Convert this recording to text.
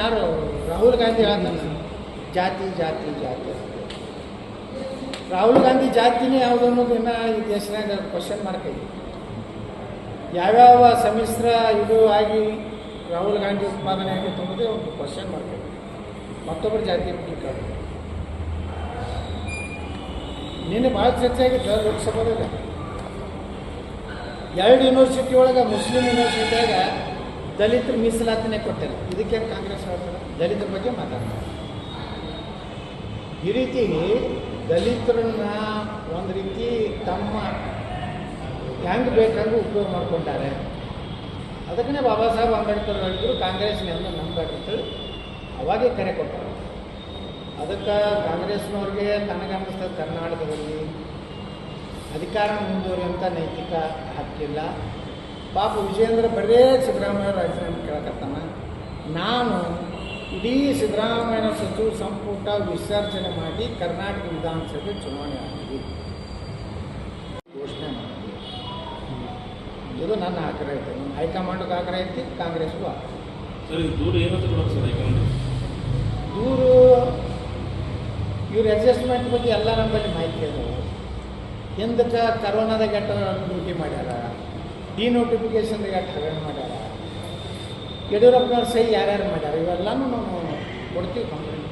ಯಾರು? ರಾಹುಲ್ ಗಾಂಧಿ ಹೇಳ್ತಾನೆ ಜಾತಿ ಜಾತಿ ಜಾತಿ. ರಾಹುಲ್ ಗಾಂಧಿ ಜಾತಿನೇ ಯಾವುದು ಅನ್ನೋದು ಈ ದೇಶನಾಗ ಕ್ವಶನ್ ಮಾರ್ಕ್ ಐತಿ. ಯಾವ್ಯಾವ ಸಮ್ಮಿಶ್ರ ಇದು ಆಗಿ ರಾಹುಲ್ ಗಾಂಧಿ ಉತ್ಪಾದನೆ ಆಗಿತ್ತು ಅನ್ನೋದೇ ಒಂದು ಕ್ವಶನ್ ಮಾರ್ಕ್ ಐತಿ. ಮತ್ತೊಬ್ಬರು ಜಾತಿ ಮುಖ್ಯ ನಿನ್ನೆ ಭಾಳ ಚರ್ಚೆ ಆಗಿತ್ತು ಲೋಕಸಭಾದಾಗ ಎರಡು ಯೂನಿವರ್ಸಿಟಿ ಒಳಗೆ ಮುಸ್ಲಿಂ ಯೂನಿವರ್ಸಿಟಿಯಾಗ ದಲಿತರು ಮೀಸಲಾತಿನೇ ಕೊಟ್ಟಿಲ್ಲ. ಇದಕ್ಕೆ ಕಾಂಗ್ರೆಸ್ ಹೇಳ್ತಾರೆ? ದಲಿತರ ಬಗ್ಗೆ ಮಾತಾಡ್ತಾರೆ. ಈ ರೀತಿ ದಲಿತರನ್ನ ಒಂದು ರೀತಿ ತಮ್ಮ ಹೆಂಗೆ ಬೇಕಂಗೆ ಉಪಯೋಗ ಮಾಡ್ಕೊಂಡಾರೆ. ಅದಕ್ಕೇ ಬಾಬಾ ಸಾಹೇಬ್ ಅಂಬೇಡ್ಕರ್ ಹೇಳಿದ್ರು ಕಾಂಗ್ರೆಸ್ನಿಂದ ನಂಬೇಡ್ರಿ ಅವಾಗೇ ಕರೆ ಕೊಟ್ಟರು. ಅದಕ್ಕೆ ಕಾಂಗ್ರೆಸ್ನವ್ರಿಗೆ ತನಗನ್ನಿಸ್ತದೆ ಕರ್ನಾಟಕದಲ್ಲಿ. ಅಧಿಕಾರ ಮುಂದುವರಿಯುವಂಥ ನೈತಿಕ ಹಕ್ಕಿಲ್ಲ. ಪಾಪ ವಿಜೇಂದ್ರ ಬರೇ ಸಿದ್ದರಾಮಯ್ಯ ರಾಜೀನಾಮೆ ಕೇಳಕತ್ತಾನ. ನಾನು ಇಡೀ ಸಿದ್ದರಾಮಯ್ಯನ ಸಚಿವ ಸಂಪುಟ ವಿಸರ್ಜನೆ ಮಾಡಿ ಕರ್ನಾಟಕ ವಿಧಾನಸಭೆ ಚುನಾವಣೆ ಆಗಿದೆ. ಘೋಷಣೆ ಮಾಡಿದ್ವಿ ಇದು ನನ್ನ ಆಗ್ರಹ ಐತೆ. ನನ್ನ ಹೈಕಮಾಂಡ್ಗೆ ಆಗ್ರಹ ಐತಿ ಕಾಂಗ್ರೆಸ್ಗೂ ಆಗ್ರಹ ದೂರು ಇದು ಇವರು ಅಡ್ಜಸ್ಟ್ಮೆಂಟ್ ಬಗ್ಗೆ ಎಲ್ಲ ನಮ್ಮಲ್ಲಿ ಮಾಹಿತಿ ಅದಾವೆ ಹಿಂದಕ್ಕೆ ಕರೋನಾದಾಗ ಎಟ್ಟು ಡ್ಯೂಟಿ ಮಾಡ್ಯಾರ ಡಿನೋಟಿಫಿಕೇಶನ್ದಾಗ ಎಟ್ಟು ಹಗರಣ ಮಾಡ್ಯಾರ. ಯಡಿಯೂರಪ್ಪನವ್ರ ಸಹಿ ಯಾರ್ಯಾರು ಮಾಡ್ಯಾರ? ಇವೆಲ್ಲನೂ ನಾವು ಕೊಡ್ತೀವಿ ಕಂಪ್ಲೇಂಟ್